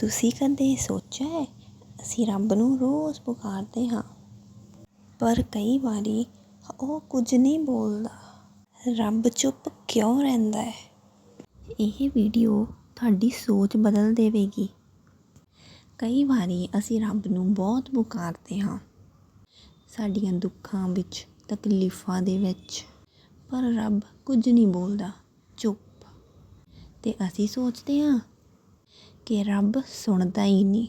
ਤੁਸੀਂ ਕਦੇ ਸੋਚਿਆ ਹੈ, ਅਸੀਂ ਰੱਬ ਨੂੰ ਰੋਜ਼ ਪੁਕਾਰਦੇ ਹਾਂ। ਪਰ ਕਈ ਵਾਰੀ ਉਹ ਕੁਝ ਨਹੀਂ ਬੋਲਦਾ। ਰੱਬ ਚੁੱਪ ਕਿਉਂ ਰਹਿੰਦਾ ਹੈ? ਇਹ ਵੀਡੀਓ ਤੁਹਾਡੀ ਸੋਚ ਬਦਲ ਦੇਵੇਗੀ। ਕਈ ਵਾਰੀ ਅਸੀਂ ਰੱਬ ਨੂੰ ਬਹੁਤ ਪੁਕਾਰਦੇ ਹਾਂ। ਸਾਡੀਆਂ ਦੁੱਖਾਂ ਵਿੱਚ, ਤਕਲੀਫਾਂ ਦੇ ਵਿੱਚ। ਪਰ ਰੱਬ ਕੁਝ ਨਹੀਂ ਬੋਲਦਾ। ਚੁੱਪ। ਤੇ ਅਸੀਂ ਸੋਚਦੇ ਹਾਂ ਕਿ ਰੱਬ ਸੁਣਦਾ ਹੀ ਨਹੀਂ।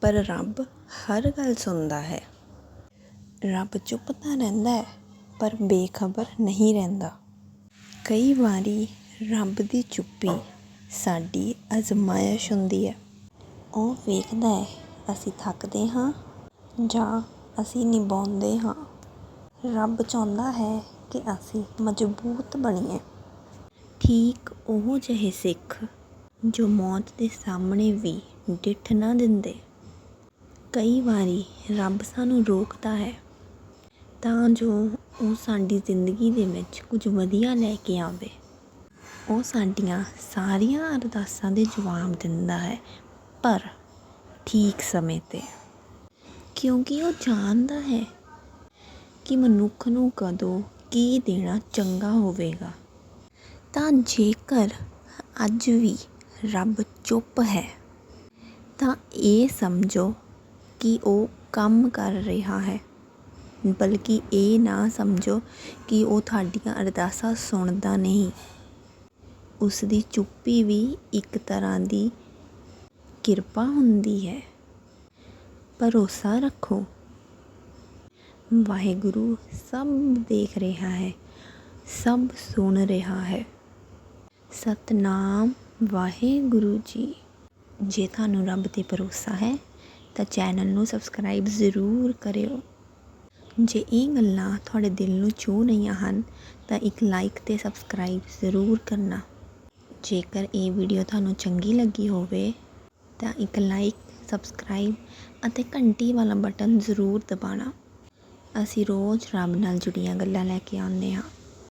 ਪਰ ਰੱਬ ਹਰ ਗੱਲ ਸੁਣਦਾ ਹੈ। ਰੱਬ ਚੁੱਪ ਤਾਂ ਰਹਿੰਦਾ ਹੈ, ਪਰ ਬੇਖਬਰ ਨਹੀਂ ਰਹਿੰਦਾ। ਕਈ ਵਾਰੀ ਰੱਬ ਦੀ ਚੁੱਪੀ ਸਾਡੀ ਅਜ਼ਮਾਇਸ਼ ਹੁੰਦੀ ਹੈ। ਉਹ ਵੇਖਦਾ ਹੈ, ਅਸੀਂ ਥੱਕਦੇ ਹਾਂ ਜਾਂ ਅਸੀਂ ਨਿਭਾਉਂਦੇ ਹਾਂ। ਰੱਬ ਚਾਹੁੰਦਾ ਹੈ ਕਿ ਅਸੀਂ ਮਜ਼ਬੂਤ ਬਣੀਏ। ਠੀਕ ਉਹ ਜਿਹੇ ਸਿੱਖ ਜੋ ਮੌਤ ਦੇ ਸਾਹਮਣੇ ਵੀ ਡਿੱਠ ਨਾ ਦਿੰਦੇ। ਕਈ ਵਾਰੀ ਰੱਬ ਸਾਨੂੰ ਰੋਕਦਾ ਹੈ। ਤਾਂ ਜੋ ਉਹ ਸਾਡੀ ਜ਼ਿੰਦਗੀ ਦੇ ਵਿੱਚ ਕੁਝ ਵਧੀਆ ਲੈ ਕੇ ਆਵੇ। ਉਹ ਸਾਡੀਆਂ ਸਾਰੀਆਂ ਅਰਦਾਸਾਂ ਦੇ ਜਵਾਬ ਦਿੰਦਾ ਹੈ, ਪਰ ਠੀਕ ਸਮੇਂ 'ਤੇ। ਕਿਉਂਕਿ ਉਹ ਜਾਣਦਾ ਹੈ ਕਿ ਮਨੁੱਖ ਨੂੰ ਕਦੋਂ ਕੀ ਦੇਣਾ ਚੰਗਾ ਹੋਵੇਗਾ। ਤਾਂ ਜੇਕਰ ਅੱਜ ਵੀ ਰੱਬ ਚੁੱਪ ਹੈ। ਤਾਂ ਇਹ ਸਮਝੋ ਕਿ ਉਹ ਕੰਮ ਕਰ ਰਿਹਾ ਹੈ। ਬਲਕਿ ਇਹ ਨਾ ਸਮਝੋ ਕਿ ਉਹ ਤੁਹਾਡੀਆਂ ਅਰਦਾਸਾਂ ਸੁਣਦਾ ਨਹੀਂ। ਉਸ ਦੀ ਚੁੱਪੀ ਵੀ ਇੱਕ ਤਰ੍ਹਾਂ ਦੀ ਕਿਰਪਾ ਹੁੰਦੀ ਹੈ। ਭਰੋਸਾ ਰੱਖੋ। ਵਾਹਿਗੁਰੂ ਸਭ ਦੇਖ ਰਿਹਾ ਹੈ, ਸਭ ਸੁਣ ਰਿਹਾ ਹੈ। ਸਤਨਾਮ। ਵਾਹਿਗੁਰੂ ਜੀ। ਜੇ ਤੁਹਾਨੂੰ ਰੱਬ ਤੇ ਭਰੋਸਾ ਹੈ, ਤਾਂ ਚੈਨਲ ਨੂੰ ਸਬਸਕ੍ਰਾਈਬ ਜ਼ਰੂਰ ਕਰਿਓ। ਜੇ ਇਹ ਗੱਲਾਂ ਤੁਹਾਡੇ ਦਿਲ ਨੂੰ ਛੂਹ ਰਹੀਆਂ ਹਨ, ਤਾਂ ਇੱਕ ਲਾਈਕ ਤੇ ਸਬਸਕ੍ਰਾਈਬ ਜ਼ਰੂਰ ਕਰਨਾ। ਜੇਕਰ ਇਹ ਵੀਡੀਓ ਤੁਹਾਨੂੰ ਚੰਗੀ ਲੱਗੀ ਹੋਵੇ, ਤਾਂ ਇੱਕ ਲਾਈਕ, ਸਬਸਕ੍ਰਾਈਬ ਅਤੇ ਘੰਟੀ ਵਾਲਾ ਬਟਨ ਜ਼ਰੂਰ ਦਬਾਉਣਾ। ਅਸੀਂ ਰੋਜ਼ ਰੱਬ ਨਾਲ ਜੁੜੀਆਂ ਗੱਲਾਂ ਲੈ ਕੇ ਆਉਂਦੇ ਹਾਂ।